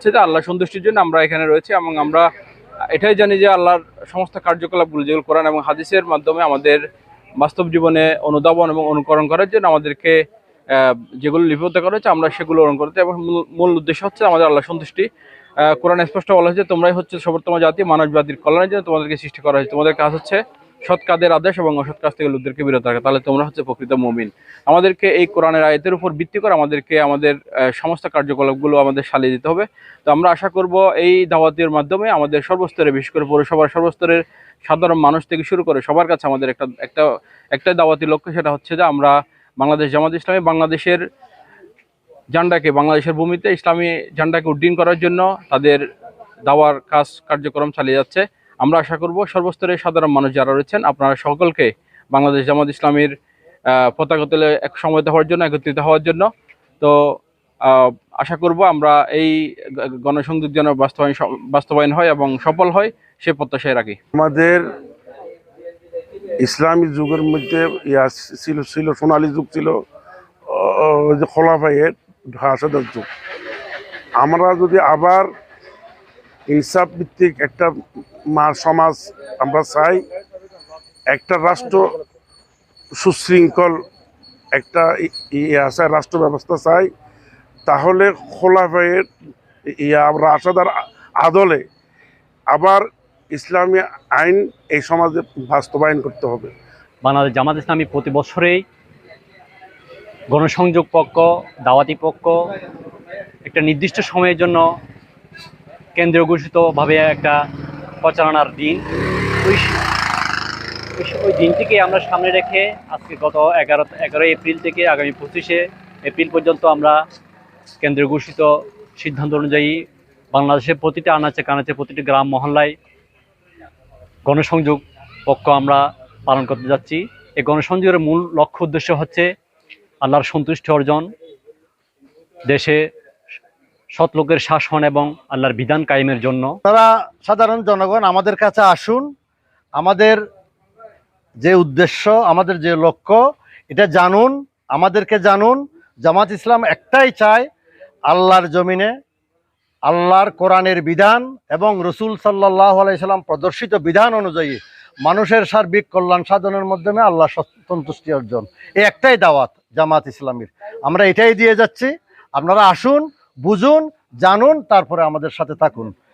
হচ্ছে যে আল্লাহ সন্তুষ্টির জন্য আমরা এখানে রয়েছি এবং আমরা এটাই জানি যে আল্লাহর সমস্ত কার্যকলাপগুলো যেগুলো কোরআন এবং হাদিসের মাধ্যমে আমাদের বাস্তব জীবনে অনুধাবন এবং অনুকরণ করার জন্য আমাদেরকে যেগুলো লিপিবদ্ধ করা হচ্ছে আমরা সেগুলো অনুকরণ করতে এবং মূল- উদ্দেশ্য হচ্ছে আমাদের আল্লাহ সন্তুষ্টি। কোরআন স্পষ্ট বলা হয়েছে, তোমরাই হচ্ছে সর্বোত্তম জাতি মানব জাতির কল্যাণের জন্য তোমাদেরকে সৃষ্টি করা হয়েছে। তোমাদের কাজ হচ্ছে সৎ আদেশ এবং অসৎ কাজ থেকে লোকদেরকে বিরত রাখা, তাহলে তোমরা হচ্ছে প্রকৃত মমিন। আমাদেরকে এই কোরআনের আয়তের উপর ভিত্তি করে আমাদেরকে আমাদের সমস্ত কার্যকলাপগুলো আমাদের চালিয়ে দিতে হবে। তো আমরা আশা করব এই দাওয়াতের মাধ্যমে আমাদের সর্বস্তরে, বিশেষ করে পৌরসভার সর্বস্তরের সাধারণ মানুষ থেকে শুরু করে সবার কাছে আমাদের একটা একটা একটা দাওয়াতি লক্ষ্য সেটা হচ্ছে যে আমরা বাংলাদেশ জামাত ইসলামী বাংলাদেশের ঝান্ডাকে বাংলাদেশের ভূমিতে ইসলামী ঝান্ডাকে উড্ডীন করার জন্য তাদের দাওয়ার কাজ কার্যক্রম চালিয়ে যাচ্ছে। আমরা আশা করব সর্বস্তরের সাধারণ মানুষ যারা রয়েছেন, আপনারা সকলকে বাংলাদেশ জামাত ইসলামীর পতাকা তুলে এক সমবেত হওয়ার জন্য, একত্রিত হওয়ার জন্য। তো আশা করব আমরা এই গণসংযোগ যেন বাস্তবায়ন বাস্তবায়ন হয় এবং সফল হয়, সে প্রত্যাশায় রাখি। আমাদের ইসলামী যুগের মধ্যে ইয়া ছিল ছিল, সোনালী যুগ ছিল যে খোলাফাইয়ের হাসাদের যুগ। আমরা যদি আবার ইনসাফ ভিত্তিক একটা সমাজ আমরা চাই, একটা রাষ্ট্র সুশৃঙ্খল একটা ইয়ে আছে, রাষ্ট্র ব্যবস্থা চাই, তাহলে খোলাফাইয়ের ইয়া রাশাদার আদলে আবার ইসলামী আইন এই সমাজে বাস্তবায়ন করতে হবে। বাংলাদেশ জামাত ইসলামী প্রতি বছরেই গণসংযোগ পক্ষ, দাওয়াতি পক্ষ একটা নির্দিষ্ট সময়ের জন্য কেন্দ্রীয় ঘোষিতভাবে একটা প্রচারণার দিন। ওই দিনটিকে আমরা সামনে রেখে আজকে গত এগারো, এগারোই এপ্রিল থেকে আগামী পঁচিশে এপ্রিল পর্যন্ত আমরা কেন্দ্রীয় ঘোষিত সিদ্ধান্ত অনুযায়ী বাংলাদেশের প্রতিটি আনাচে কানাচে প্রতিটি গ্রাম, মহল্লায় গণসংযোগ পক্ষ আমরা পালন করতে যাচ্ছি। এই গণসংযোগের মূল লক্ষ্য উদ্দেশ্য হচ্ছে আল্লাহর সন্তুষ্টি অর্জন, দেশে সৎ লোকের শাসন এবং আল্লাহর বিধান কায়েমের জন্য। তারা সাধারণ জনগণ, আমাদের কাছে আসুন। আমাদের যে উদ্দেশ্য, আমাদের যে লক্ষ্য, এটা জানুন, আমাদেরকে জানুন। জামাত ইসলাম একটাই চায় আল্লাহর জমিনে আল্লাহর কোরআনের বিধান এবং রসুল সাল্লাহ আলাইসাল্লাম প্রদর্শিত বিধান অনুযায়ী মানুষের সার্বিক কল্যাণ সাধনের মাধ্যমে আল্লাহ সন্তুষ্টি অর্জন। এই একটাই দাওয়াত জামাত ইসলামীর। আমরা এটাই দিয়ে যাচ্ছি। আপনারা আসুন বুঝুন জানুন তারপরে আমাদের সাথে থাকুন।